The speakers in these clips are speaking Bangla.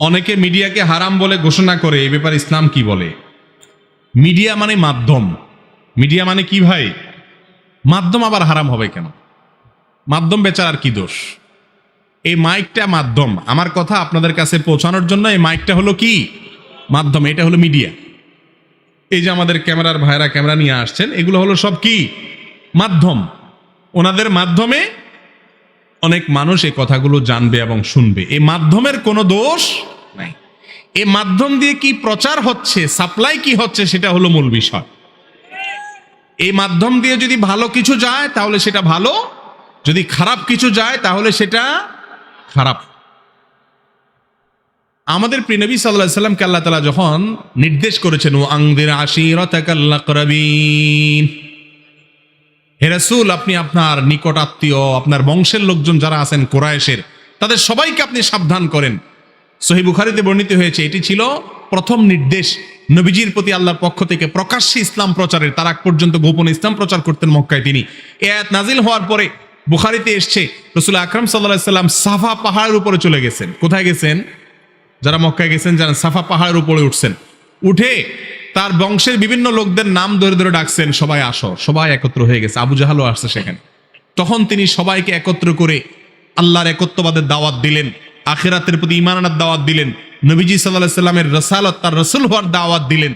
অনেকে মিডিয়াকে হারাম বলে ঘোষণা করে, এই ব্যাপারে ইসলাম কি বলে? মিডিয়া মানে মাধ্যম। মিডিয়া মানে কি ভাই? মাধ্যম আবার হারাম হবে কেন? মাধ্যম বেচার আর কি দোষ? এই মাইকটা মাধ্যম। আমার কথা আপনাদের কাছে পৌঁছানোর জন্য এই মাইকটা হলো কি? মাধ্যম, এটা হলো মিডিয়া। এই যে আমাদের ক্যামেরার ভাইরা ক্যামেরা নিয়ে আসছেন, এগুলো হলো সব কি? মাধ্যম। ওনাদের মাধ্যমে অনেক মানুষ এই কথাগুলো জানবে এবং শুনবে। এই মাধ্যমের কোনো দোষ নাই। এই মাধ্যম দিয়ে কি প্রচার হচ্ছে, সাপ্লাই কি হচ্ছে, সেটা হলো মূল বিষয়। এই মাধ্যম দিয়ে যদি ভালো কিছু যায়, তাহলে সেটা ভালো। যদি খারাপ কিছু যায়, তাহলে সেটা খারাপ। আমাদের প্রিনবী সাল্লাহ সাল্লামকে আল্লাহ তালা যখন নির্দেশ করেছেন ও আংদের আশিরতাকাল্লাকরাবিন হে রাসূল, আপনি আপনার নিকট আত্মীয়, আপনার বংশের লোকজন যারা আছেন কোরআশের তাদের সবাইকে আপনি সাবধান করেন। সহি বুখারিতে বর্ণিত হয়েছে, এটি ছিল প্রথম নির্দেশ নবীজির প্রতি আল্লাহর পক্ষ থেকে প্রকাশ্যে ইসলাম প্রচারের। তার আগ পর্যন্ত গোপন ইসলাম প্রচার করতেন মক্কায় তিনি। এ আয়াত নাজিল হওয়ার পরে বুখারিতে এসছে, রসুল আকরাম সাল্লাহ সাল্লাম সাফা পাহাড়ের উপরে চলে গেছেন। কোথায় গেছেন? যারা মক্কায় গেছেন, যারা সাফা পাহাড়ের উপরে উঠছেন। উঠে তার বংশের বিভিন্ন লোকদের নাম ধরে ধরে ডাকছেন, সবাই আসো, সবাই একত্র হয়ে গেছে। আবু জাহালও আসছে সেখানে। তখন তিনি সবাইকে একত্র করে আল্লাহর একত্ববাদের দাওয়াত দিলেন, আখেরাতের প্রতি ইমান আনার দাওয়াত দিলেন, নবীজি সাল্লাহ সাল্লামের রসালত, তার রসুল হওয়ার দাওয়াত দিলেন।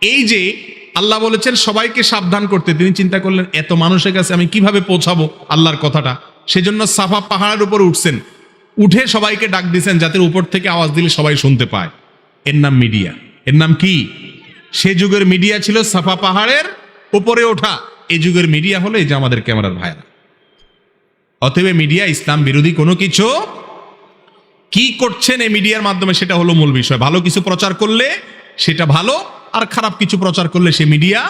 এই যে আল্লাহ বলেছেন, সবাইকে সাবধান করতে। তিনি চিন্তা করলেন, এত মানুষের কাছে আমি কীভাবে পৌঁছাবো আল্লাহর কথাটা? সেজন্য সাফা পাহাড়ের উপর উঠছেন। উঠে সবাইকে ডাক দিয়েছেন, যাতে উপর থেকে আওয়াজ দিলে সবাই শুনতে পায়। এর নাম মিডিয়া। এর নাম কি? সে যুগের মিডিয়া ছিল সাফা পাহাড়ের উপরে ওঠা। এ যুগের মিডিয়া হলো এই যে আমাদের ক্যামেরার ভাইরা অতএব মিডিয়া ইসলাম বিরোধী কোনো কিছু কি করছেন এই মিডিয়ার মাধ্যমে সেটা হলো মূল বিষয়। ভালো কিছু প্রচার করলে সেটা ভালো, আর খারাপ কিছু প্রচার করলে সে মিডিয়া